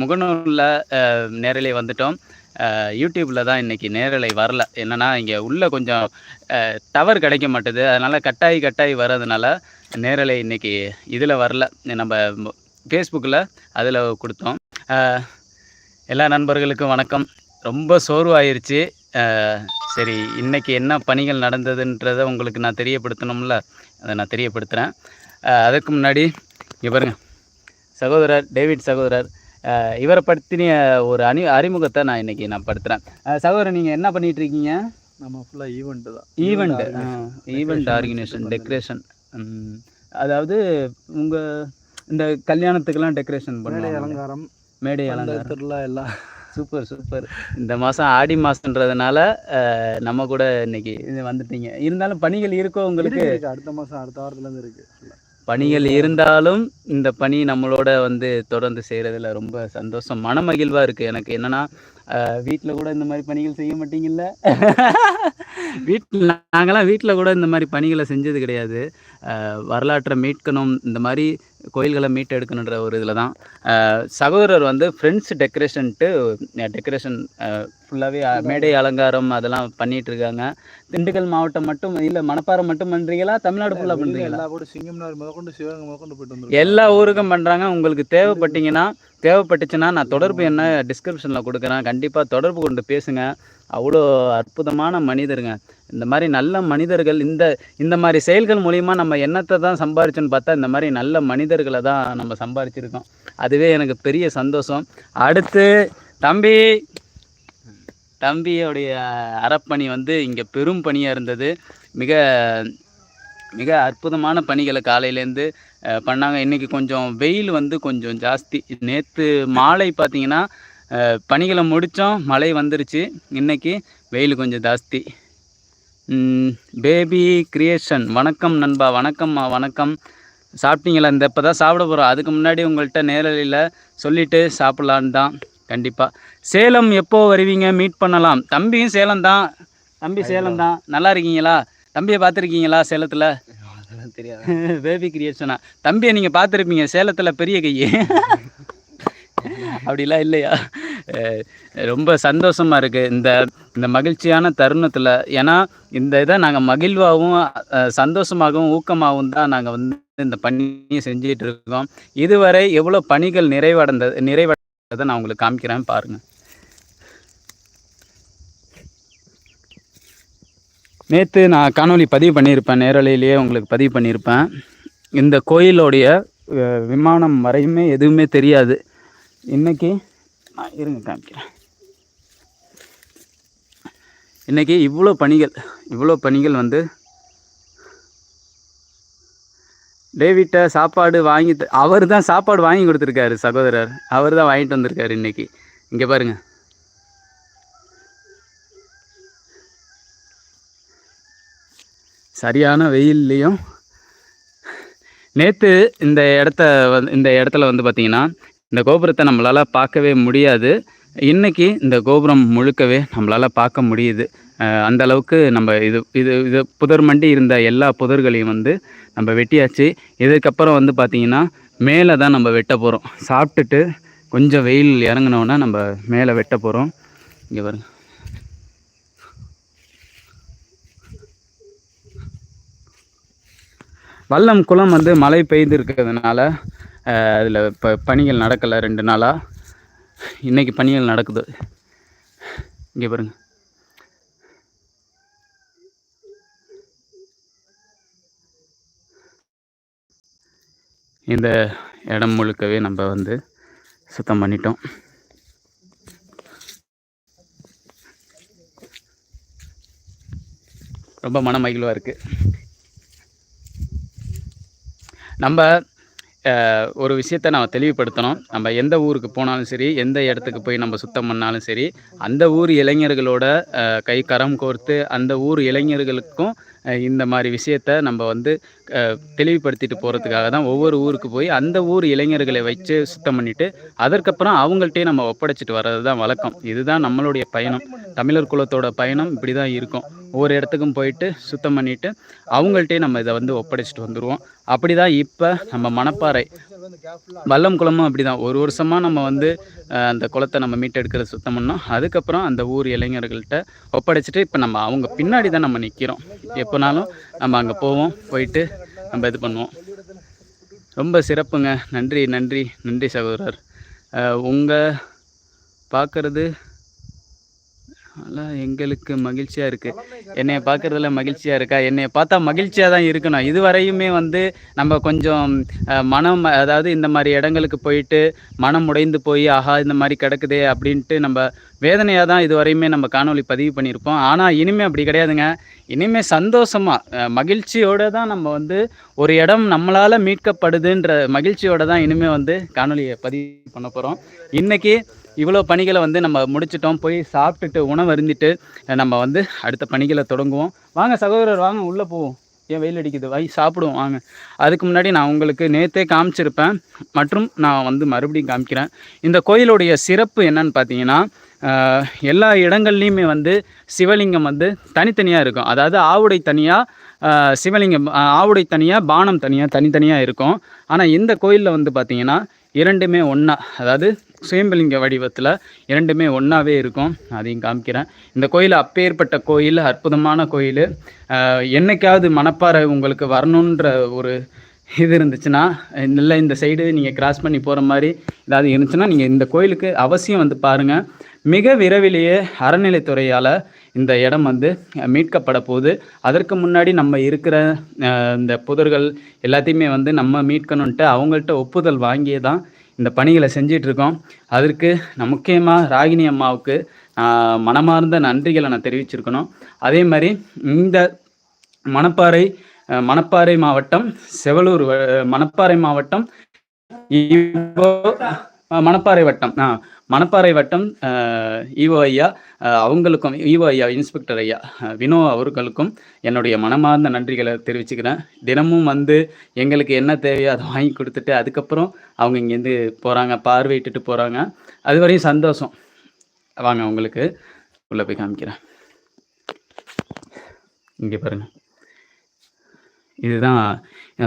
முகநூலில் நேரலை வந்துட்டோம். யூடியூப்பில் தான் இன்றைக்கி நேரலை வரல. என்னென்னா இங்கே உள்ளே கொஞ்சம் டவர் கிடைக்க மாட்டுது. அதனால் கட்டாயி கட்டாயி வர்றதுனால நேரலை இன்றைக்கி இதில் வரல. நம்ம ஃபேஸ்புக்கில் அதில் கொடுத்தோம். எல்லா நண்பர்களுக்கும் வணக்கம். ரொம்ப சோர்வாயிருச்சு. சரி இன்றைக்கி என்ன பணிகள் நடந்ததுன்றதை உங்களுக்கு நான் தெரியப்படுத்தணும்ல? அதை நான் தெரியப்படுத்துகிறேன் அதுக்கு முன்னாடி இங்கே பாருங்கள் சகோதரர் டேவிட் சகோதரர். இவரை பற்றின ஒரு அணி அறிமுகத்தை நான் இன்னைக்கு நான் படுத்துகிறேன் சகோதரர் நீங்கள் என்ன பண்ணிட்டு இருக்கீங்க? நம்ம ஃபுல்லாக ஈவெண்ட்டு தான். ஈவெண்ட் ஈவெண்ட் ஆர்கனைசேஷன் டெக்கரேஷன் அதாவது உங்கள் இந்த கல்யாணத்துக்கெல்லாம் டெக்கரேஷன் மேடை பண்ணுவாங்க. அலங்காரம் மேடை அலங்காரம். திருவிழா எல்லாம். Super super. இந்த மாதம் ஆடி மாதன்றதுனால நம்ம கூட இன்னைக்கு இது வந்துட்டீங்க. இருந்தாலும் பணிகள் இருக்கோ உங்களுக்கு. அடுத்த மாதம் அடுத்த வாரத்துலேருந்து இருக்கு. full ஆ. பணிகள் இருந்தாலும் இந்த பணி நம்மளோட வந்து தொடர்ந்து செய்கிறதுல ரொம்ப சந்தோஷம் மனமகிழ்வாக இருக்குது எனக்கு என்னென்னா வீட்டில் கூட இந்த மாதிரி பணிகள் செய்ய மாட்டீங்கல்ல? வீட்டில் நாங்களாம் வீட்டில் கூட இந்த மாதிரி பணிகளை செஞ்சது கிடையாது. வரலாற்றை மீட்கணும் இந்த மாதிரி கோயில்களை மீட்டு எடுக்கணுன்ற ஒரு இதில் தான். சகோதரர் வந்து ஃப்ரெண்ட்ஸ் டெக்கரேஷன்ட்டு டெக்கரேஷன் ஃபுல்லாகவே மேடை அலங்காரம் அதெல்லாம் பண்ணிட்டு இருக்காங்க. திண்டுக்கல் மாவட்டம் மட்டும் இல்லை மணப்பாறை மட்டும் பண்ணுறீங்களா தமிழ்நாடு ஃபுல்லாக பண்ணுறீங்களா எல்லா கூட சிங்கம்னார் முதற்கொண்டு சிவகங்கை முதற்கொண்டு போயிட்டு எல்லா ஊருக்கும் பண்ணுறாங்க உங்களுக்கு தேவைப்பட்டீங்கன்னா தேவைப்பட்டுச்சுன்னா நான் தொடர்பு என்ன டிஸ்கிரிப்ஷனில் கொடுக்குறேன். கண்டிப்பாக தொடர்பு கொண்டு பேசுங்க. அவ்வளோ அற்புதமான மனிதருங்க. இந்த மாதிரி நல்ல மனிதர்கள் இந்த இந்த மாதிரி செயல்கள் மூலிமா நம்ம என்னத்தை தான் சம்பாரிச்சோன்னு பார்த்தா இந்த மாதிரி நல்ல மனிதர்களை தான் நம்ம சம்பாரிச்சிருக்கோம். அதுவே எனக்கு பெரிய சந்தோஷம். அடுத்து தம்பி. தம்பியோடைய அறப்பணி வந்து இங்கே பெரும் பணியாக இருந்தது. மிக மிக அற்புதமான பணிகளை காலையிலேருந்து பண்ணாங்க. இன்றைக்கி கொஞ்சம் வெயில் வந்து கொஞ்சம் ஜாஸ்தி. நேற்று மாலை பார்த்தீங்கன்னா பணிகளை முடித்தோம் மழை வந்துருச்சு. இன்னைக்கு வெயில் கொஞ்சம் ஜாஸ்தி. Baby creation. வணக்கம் நண்பா. வணக்கம்மா வணக்கம். சாப்பிட்டீங்களா? இந்த இப்போ தான் சாப்பிட போகிறோம் அதுக்கு முன்னாடி உங்கள்கிட்ட நேரலையில் சொல்லிவிட்டு சாப்பிட்லான்னு தான். கண்டிப்பாக சேலம் எப்போ வருவீங்க? மீட் பண்ணலாம். தம்பியும் சேலம் தான். தம்பி சேலம் தான். நல்லா இருக்கீங்களா? தம்பியை பார்த்துருக்கீங்களா சேலத்தில்? அதெல்லாம் தெரியாது. பேபி கிரியேஷனா? தம்பியை நீங்கள் பார்த்துருப்பீங்க சேலத்தில் பெரிய கை அப்படிலாம் இல்லையா? ரொம்ப சந்தோஷமாக இருக்குது இந்த இந்த மகிழ்ச்சியான தருணத்தில் ஏன்னா இந்த இதை நாங்கள் மகிழ்வாகவும் சந்தோஷமாகவும் ஊக்கமாகவும் தான் நாங்கள் வந்து இந்த பணியை செஞ்சிட்டு இருக்கோம். இதுவரை எவ்வளோ பணிகள் நிறைவடைந்தது நிறைவடைந்ததை நான் உங்களுக்கு காமிக்கிறேன் பாருங்கள் நேற்று நான் காணொளி பதிவு பண்ணியிருப்பேன். நேரலையிலேயே உங்களுக்கு பதிவு பண்ணியிருப்பேன். இந்த கோயிலோடைய விமானம் வரையுமே எதுவுமே தெரியாது. இன்றைக்கி நான் இருங்க காமிக்கிறேன். இன்றைக்கி இவ்வளோ பணிகள் இவ்வளோ பணிகள் வந்து டேவிட்ட சாப்பாடு வாங்கி அவர் தான் சாப்பாடு வாங்கி கொடுத்துருக்காரு சகோதரர். அவர் தான் வாங்கிட்டு வந்திருக்காரு இன்றைக்கி இங்கே பாருங்கள் சரியான வெயில்லையும் நேற்று இந்த இடத்த வந்து இந்த இடத்துல வந்து பார்த்திங்கன்னா இந்த கோபுரத்தை நம்மளால் பார்க்கவே முடியாது. இன்றைக்கி இந்த கோபுரம் முழுக்கவே நம்மளால் பார்க்க முடியுது. அந்த அளவுக்கு நம்ம இது இது இது புதர் மண்டி இருந்த எல்லா புதர்களையும் வந்து நம்ம வெட்டியாச்சு. இதுக்கப்புறம் வந்து பார்த்திங்கன்னா மேலே தான் நம்ம வெட்ட போகிறோம் சாப்பிட்டுட்டு கொஞ்சம் வெயில் இறங்கினோன்னா நம்ம மேலே வெட்ட போகிறோம் இங்கே பாருங்க. வல்லம் குளம் வந்து மழை பெய்து இருக்கிறதுனால அதில் இப்போ பணிகள் நடக்கலை ரெண்டு நாளாக இன்றைக்கி பணிகள் நடக்குது. இங்கே பாருங்கள் இந்த இடம் முழுக்கவே நம்ம வந்து சுத்தம் பண்ணிட்டோம். ரொம்ப மன மகிழ்வாக இருக்குது நம்ம ஒரு விஷயத்தை நம்ம தெளிவுபடுத்தணும். நம்ம எந்த ஊருக்கு போனாலும் சரி எந்த இடத்துக்கு போய் நம்ம சுத்தம் பண்ணாலும் சரி அந்த ஊர் இளைஞர்களோட கை கரம் கோர்த்து அந்த ஊர் இளைஞர்களுக்கும் இந்த மாதிரி விஷயத்த நம்ம வந்து தெளிவுபடுத்திட்டு போகிறதுக்காக தான் ஒவ்வொரு ஊருக்கு போய் அந்த ஊர் இளைஞர்களை வச்சு சுத்தம் பண்ணிவிட்டு அதற்கப்புறம் அவங்கள்ட்டே நம்ம ஒப்படைச்சிட்டு வர்றது தான் வழக்கம். இதுதான் நம்மளுடைய பயணம். தமிழர் குலத்தோட பயணம் இப்படி தான் இருக்கும். ஒவ்வொரு இடத்துக்கும் போயிட்டு சுத்தம் பண்ணிட்டு அவங்கள்ட்டே நம்ம இதை வந்து ஒப்படைச்சிட்டு வந்துடுவோம் அப்படி தான் இப்போ நம்ம மணப்பாறை வல்லம் குளமும் அப்படி தான் ஒரு வருஷமாக நம்ம வந்து அந்த குளத்தை நம்ம மீட்டெடுக்கிறது சுத்தம் பண்ணோம். அதுக்கப்புறம் அந்த ஊர் இளைஞர்கள்ட்ட ஒப்படைச்சிட்டு இப்போ நம்ம அவங்க பின்னாடி தான் நம்ம நிற்கிறோம் எப்போனாலும் நம்ம அங்கே போவோம் போயிட்டு நம்ம இது பண்ணுவோம். ரொம்ப சிறப்புங்க. நன்றி நன்றி நன்றி சகோதரர். உங்கள் பார்க்குறது அதெல்லாம் எங்களுக்கு மகிழ்ச்சியாக இருக்குது என்னையை பார்க்குறதுல மகிழ்ச்சியாக இருக்கா? என்னையை பார்த்தா மகிழ்ச்சியாக தான் இருக்கணும். இதுவரையுமே வந்து நம்ம கொஞ்சம் மனம் அதாவது இந்த மாதிரி இடங்களுக்கு போயிட்டு மனம் உடைந்து போய் ஆஹா இந்த மாதிரி கிடக்குதே அப்படின்ட்டு நம்ம வேதனையாக தான் இதுவரையுமே நம்ம காணொலி பதிவு பண்ணியிருப்போம். ஆனால் இனிமேல் அப்படி கிடையாதுங்க. இனிமேல் சந்தோஷமாக மகிழ்ச்சியோடு தான் நம்ம வந்து ஒரு இடம் நம்மளால் மீட்கப்படுதுன்ற மகிழ்ச்சியோடு தான் இனிமேல் வந்து காணொலியை பதிவு பண்ண போகிறோம் இன்றைக்கி இவ்வளோ பணிகளை வந்து நம்ம முடிச்சிட்டோம். போய் சாப்பிட்டுட்டு உணவு அருந்திட்டு நம்ம வந்து அடுத்த பணிகளை தொடங்குவோம். வாங்க சகோதரர் வாங்க உள்ளே போவோம். ஏன் வெயில் அடிக்குது? வை சாப்பிடுவோம் வாங்க. அதுக்கு முன்னாடி நான் உங்களுக்கு நேற்றே காமிச்சிருப்பேன். மற்றும் நான் வந்து மறுபடியும் காமிக்கிறேன். இந்த கோயிலுடைய சிறப்பு என்னன்னு பார்த்தீங்கன்னா எல்லா இடங்கள்லையுமே வந்து சிவலிங்கம் வந்து தனித்தனியாக இருக்கும். அதாவது ஆவுடை தனியாக சிவலிங்கம் ஆவுடை தனியாக பானம் தனியாக தனித்தனியாக இருக்கும். ஆனால் இந்த கோயிலில் வந்து பார்த்திங்கன்னா இரண்டுமே ஒன்றா அதாவது சுயம்பலிங்க வடிவத்தில் இரண்டுமே ஒன்றாவே இருக்கும். அதையும் காமிக்கிறேன். இந்த கோயில் அப்பேற்பட்ட கோயில் அற்புதமான கோயில். என்றைக்காவது என்னைக்காவது மணப்பாறை உங்களுக்கு வரணுன்ற ஒரு இது இருந்துச்சுன்னா இல்லை இந்த சைடு நீங்கள் கிராஸ் பண்ணி போகிற மாதிரி ஏதாவது இருந்துச்சுன்னா நீங்கள் இந்த கோயிலுக்கு அவசியம் வந்து பாருங்கள் மிக விரைவிலேயே அறநிலைத்துறையால் இந்த இடம் வந்து மீட்கப்பட போகுது. அதற்கு முன்னாடி நம்ம இருக்கிற இந்த புதர்கள் எல்லாத்தையுமே வந்து நம்ம மீட்கணுன்ட்டு அவங்கள்ட்ட ஒப்புதல் வாங்கியே தான் இந்த பணிகளை செஞ்சிட்டு இருக்கோம் அதற்கு நான் முக்கியமாக ராகினி அம்மாவுக்கு ஆஹ், மனமார்ந்த நன்றிகளை நான் தெரிவிச்சிருக்கணும். அதே மாதிரி இந்த மணப்பாறை அஹ், மணப்பாறை மாவட்டம் செவலூர் வ- மணப்பாறை மாவட்டம் மணப்பாறை வட்டம் மணப்பாறை வட்டம் ஈவோ ஐயா அவங்களுக்கும் ஈவோ ஐயா இன்ஸ்பெக்டர் ஐயா வினோ அவர்களுக்கும் என்னுடைய மனமார்ந்த நன்றிகளை தெரிவிச்சுக்கிறேன். தினமும் வந்து எங்களுக்கு என்ன தேவையோ அதை வாங்கி கொடுத்துட்டு அதுக்கப்புறம் அவங்க இங்கேருந்து போகிறாங்க பார்வையிட்டுட்டு போகிறாங்க அது வரையும் சந்தோஷம். வாங்க உங்களுக்கு உள்ளே போய் காமிக்கிறேன். இங்கே பாருங்கள் இதுதான்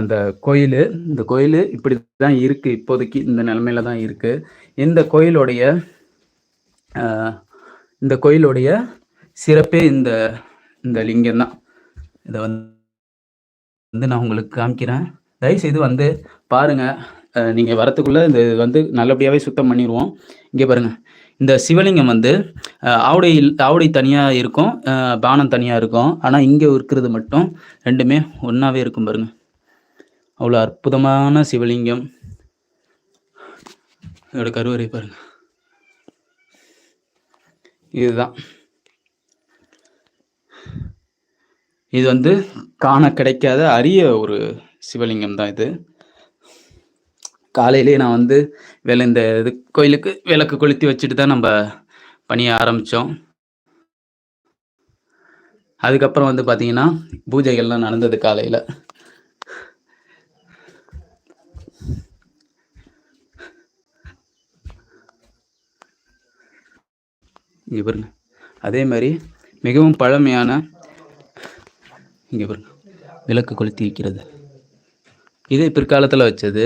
அந்த கோயில். இந்த கோயில் இப்படி தான் இருக்குது இப்போதைக்கு இந்த நிலமையில தான் இருக்குது இந்த கோயிலுடைய இந்த கோயிலுடைய சிறப்பே இந்த இந்த லிங்கம் தான். இதை வந்து வந்து நான் உங்களுக்கு காமிக்கிறேன். தயவுசெய்து வந்து பாருங்கள் நீங்கள் வரத்துக்குள்ளே இந்த வந்து நல்லபடியாகவே சுத்தம் பண்ணிடுவோம் இங்கே பாருங்கள் இந்த சிவலிங்கம் வந்து அஹ், ஆவுடை ஆவுடை தனியாக இருக்கும் பானம் தனியாக இருக்கும். ஆனால் இங்கே இருக்கிறது மட்டும் ரெண்டுமே ஒன்றாவே இருக்கும் பாருங்கள் அவ்வளோ அற்புதமான சிவலிங்கம். இதோட கருவறை பாருங்கள் இதுதான். இது வந்து காண கிடைக்காத அரிய ஒரு சிவலிங்கம் தான் இது. காலையிலேயே நான் வந்து வேலை இந்த இது கோயிலுக்கு விளக்கு கொளுத்தி வச்சுட்டு தான் நம்ம பணிய ஆரம்பித்தோம் அதுக்கப்புறம் வந்து பார்த்தீங்கன்னா பூஜைகள்லாம் நடந்தது காலையில். இங்கே பாருங்க. அதே மாதிரி மிகவும் பழமையான இங்கே பாருங்க. விளக்கு கொளுத்தி வைக்கிறது. இது பிற்காலத்தில் வச்சது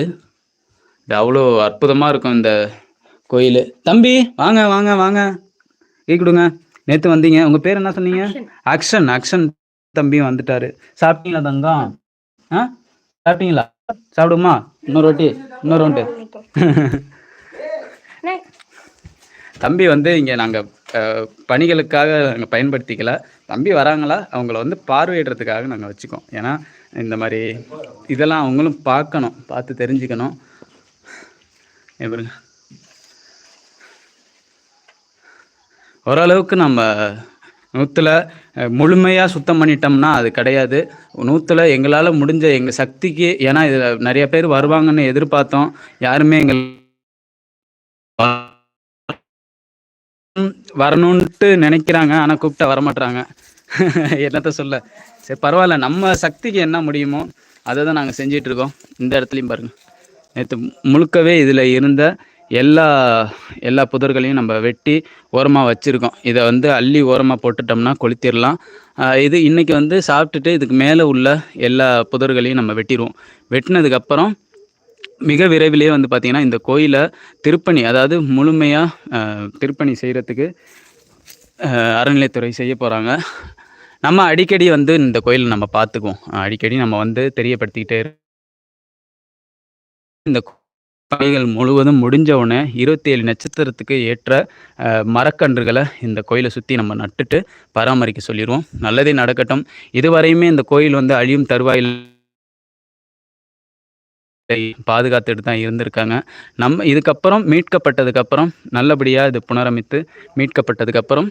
இது அவ்வளோ அற்புதமாக இருக்கும் இந்த கோயில். தம்பி வாங்க வாங்க வாங்க. கை கொடுங்க. நேற்று வந்தீங்க. உங்கள் பேர் என்ன சொன்னீங்க? அக்ஷன். அக்ஷன் தம்பியும் வந்துட்டாரு. சாப்பிட்டீங்களா தங்கம்? ஆ? சாப்பிட்டீங்களா? சாப்பிடுமா இன்னொரு வாட்டி இன்னொரு வாட்டி தம்பி வந்து இங்கே நாங்கள் பணிகளுக்காக நாங்கள் பயன்படுத்திக்கல. தம்பி வராங்களா? அவங்கள வந்து பார்வையிடுறதுக்காக நாங்கள் வச்சுக்கோம். ஏன்னா இந்த மாதிரி இதெல்லாம் அவங்களும் பார்க்கணும். பார்த்து தெரிஞ்சுக்கணும். பாருங்க. ஓரளவுக்கு நம்ம நூற்றில் முழுமையாக சுத்தம் பண்ணிட்டோம்னா அது கிடையாது. நூற்றில் எங்களால் முடிஞ்ச எங்கள் சக்திக்கு ஏன்னா இதில் நிறைய பேர் வருவாங்கன்னு எதிர்பார்த்தோம். யாருமே எங்கள் வரணுன்ட்டு நினைக்கிறாங்க ஆனால் கூப்பிட்டா வரமாட்டாங்க என்னத்த சொல்ல? சரி பரவாயில்ல. நம்ம சக்திக்கு என்ன முடியுமோ அதை தான் நாங்கள் செஞ்சிட்ருக்கோம் இந்த இடத்துலையும் பாருங்கள் நேற்று முழுக்கவே இதில் இருந்த எல்லா எல்லா புதர்களையும் நம்ம வெட்டி ஓரமாக வச்சுருக்கோம். இதை வந்து அள்ளி ஓரமாக போட்டுட்டோம்னா கொளுத்திடலாம் இது இன்றைக்கி வந்து சாப்பிட்டுட்டு இதுக்கு மேலே உள்ள எல்லா புதர்களையும் நம்ம வெட்டிடுவோம் வெட்டினதுக்கப்புறம் மிக விரைவிலேயே வந்து பார்த்திங்கன்னா இந்த கோயிலை திருப்பணி அதாவது முழுமையாக திருப்பணி செய்கிறதுக்கு அறநிலைத்துறை செய்ய போகிறாங்க நம்ம அடிக்கடி வந்து இந்த கோயிலை நம்ம பார்த்துக்குவோம் அடிக்கடி நம்ம வந்து தெரியப்படுத்திக்கிட்டே இந்த பணிகள் முழுவதும் முடிஞ்ச உடனே இருபத்தி ஏழு நட்சத்திரத்துக்கு ஏற்ற மரக்கன்றுகளை இந்த கோயிலை சுற்றி நம்ம நட்டுட்டு பராமரிக்க சொல்லிடுவோம் நல்லதே நடக்கட்டும். இதுவரையுமே இந்த கோயில் வந்து அழியும் தருவாயில் பாதுகாத்துட்டு தான் இருந்திருக்காங்க. நம்ம இதுக்கப்புறம் மீட்கப்பட்டதுக்கப்புறம் நல்லபடியாக இது புனரமைத்து மீட்கப்பட்டதுக்கப்புறம்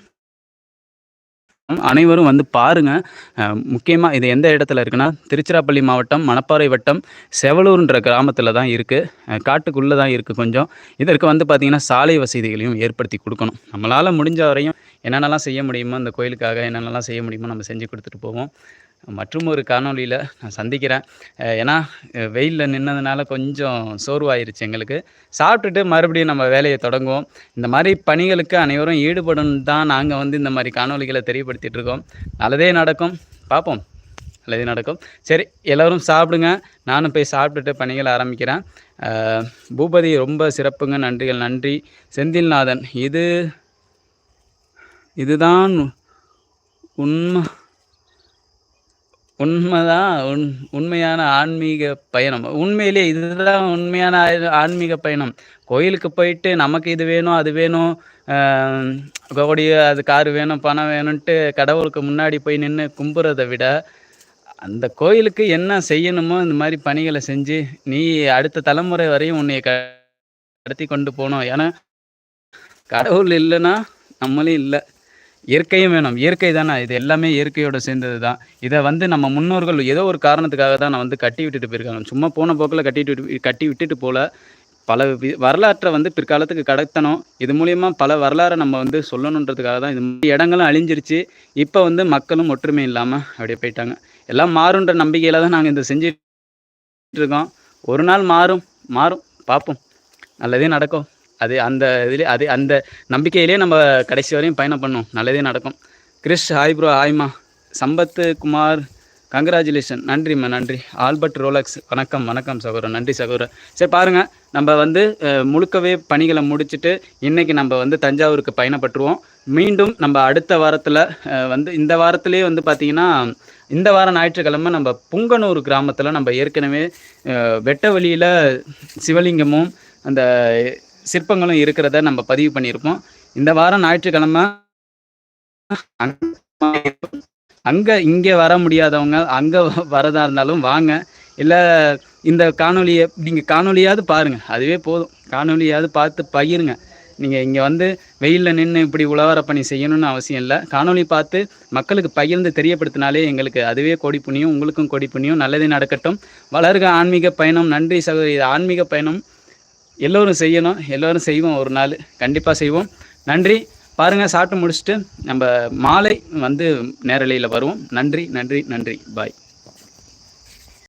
அனைவரும் வந்து பாருங்க. முக்கியமாக இது எந்த இடத்துல இருக்குன்னா திருச்சிராப்பள்ளி மாவட்டம் மணப்பாறை வட்டம் செவலூர்ன்ற கிராமத்தில் தான் இருக்குது காட்டுக்குள்ளே தான் இருக்குது கொஞ்சம். இதற்கு வந்து பார்த்திங்கன்னா சாலை வசதிகளையும் ஏற்படுத்தி கொடுக்கணும். நம்மளால் முடிஞ்ச வரையும் என்னென்னலாம் செய்ய முடியுமோ அந்த கோயிலுக்காக என்னென்னலாம் செய்ய முடியுமோ நம்ம செஞ்சு கொடுத்துட்டு போவோம். மற்றும் ஒரு காணொளியில் நான் சந்திக்கிறேன். ஏன்னா வெயிலில் நின்னதுனால கொஞ்சம் சோர்வாயிருச்சு எங்களுக்கு. சாப்பிட்டுட்டு மறுபடியும் நம்ம வேலையை தொடங்குவோம். இந்த மாதிரி பணிகளுக்கு அனைவரும் ஈடுபடும் தான் நாங்கள் வந்து இந்த மாதிரி காணொளிகளை தெரியப்படுத்திகிட்டு இருக்கோம். நல்லதே நடக்கும். பார்ப்போம். நல்லதே நடக்கும். சரி எல்லோரும் சாப்பிடுங்க. நானும் போய் சாப்பிட்டுட்டு பணிகளை ஆரம்பிக்கிறேன். பூபதி ரொம்ப சிறப்புங்க. நன்றிகள். நன்றி. செந்தில்நாதன் இது இதுதான் உண்மை உண்மைதான் உண் உண்மையான ஆன்மீக பயணம். உண்மையிலே இதுதான் உண்மையான ஆன்மீக பயணம். கோயிலுக்கு போயிட்டு நமக்கு இது வேணும் அது வேணும் கோடி அது காரு வேணும் பணம் வேணும்ன்ட்டு கடவுளுக்கு முன்னாடி போய் நின்று கும்புறதை விட அந்த கோயிலுக்கு என்ன செய்யணுமோ இந்த மாதிரி பணிகளை செஞ்சு நீ அடுத்த தலைமுறை வரையும் உன்னை க கடத்தி கொண்டு போகணும். ஏன்னா கடவுள் இல்லைன்னா நம்மளே இல்லை. இயற்கையும் வேணும். இயற்கை தானே இது எல்லாமே இயற்கையோட சேர்ந்தது தான் இதை வந்து நம்ம முன்னோர்கள் ஏதோ ஒரு காரணத்துக்காக தான் நான் வந்து கட்டி விட்டுட்டு போயிருக்காங்க. சும்மா போன போக்கில் கட்டிட்டு கட்டி விட்டுட்டு போல. பல வி- வரலாற்றை வந்து பிற்காலத்துக்கு கடத்தணும். இது மூலியமாக பல வரலாறை நம்ம வந்து சொல்லணுன்றதுக்காக தான் இது மாதிரி இடங்களும் அழிஞ்சிருச்சு. இப்போ வந்து மக்களும் ஒற்றுமை இல்லாமல் அப்படியே போயிட்டாங்க. எல்லாம் மாறுன்ற நம்பிக்கையில் தான் நாங்கள் இதை செஞ்சிட்டு இருக்கோம். ஒரு நாள் மாறும் மாறும். பார்ப்போம். நல்லதே நடக்கும். அது அந்த இதுலேயே அது அந்த நம்பிக்கையிலே நம்ம கடைசி வரையும் பயணம் பண்ணோம். நல்லதே நடக்கும். கிறிஸ் ஹாய் ப்ரோ ஹாய்மா சம்பத்து குமார் கங்க்ராச்சுலேஷன் நன்றிம்மா நன்றி. ஆல்பர்ட் ரோலக்ஸ் வணக்கம் வணக்கம் சகோதரன் நன்றி சகோதரன் சரி பாருங்கள் நம்ம வந்து முழுக்கவே பணிகளை முடிச்சுட்டு இன்றைக்கி நம்ம வந்து தஞ்சாவூருக்கு பயணப்பட்டுருவோம். மீண்டும் நம்ம அடுத்த வாரத்தில் வந்து இந்த வாரத்திலே வந்து பார்த்திங்கன்னா இந்த வாரம் ஞாயிற்றுக்கிழமை நம்ம புங்கனூர் கிராமத்தில் நம்ம ஏற்கனவே வெட்ட வழியில் சிவலிங்கமும் அந்த சிற்பங்களும் இருக்கிறத நம்ம பதிவு பண்ணியிருப்போம். இந்த வாரம் ஞாயிற்றுக்கிழமை அங்கே இங்கே வர முடியாதவங்க அங்கே வரதா இருந்தாலும் வாங்க. இல்லை இந்த காணொலியை நீங்கள் காணொலியாவது பாருங்கள் அதுவே போதும். காணொலியாவது பார்த்து பகிருங்க. நீங்கள் இங்கே வந்து வெயிலில் நின்று இப்படி உழவர பணி செய்யணும்னு அவசியம் இல்லை. காணொலி பார்த்து மக்களுக்கு பகிர்ந்து தெரியப்படுத்தினாலே எங்களுக்கு அதுவே கொடி புண்ணியம் உங்களுக்கும் கொடி புண்ணியம். நல்லதே நடக்கட்டும். வளர்க ஆன்மீக பயணம். நன்றி சகோதரி. ஆன்மீக பயணம் எல்லோரும் செய்யணும். எல்லோரும் செய்வோம் ஒரு நாள். கண்டிப்பாக செய்வோம். நன்றி. பாருங்கள் சாப்பிட்டு முடிச்சுட்டு நம்ம மாலை வந்து நேரலையில் வருவோம். நன்றி நன்றி நன்றி. பாய்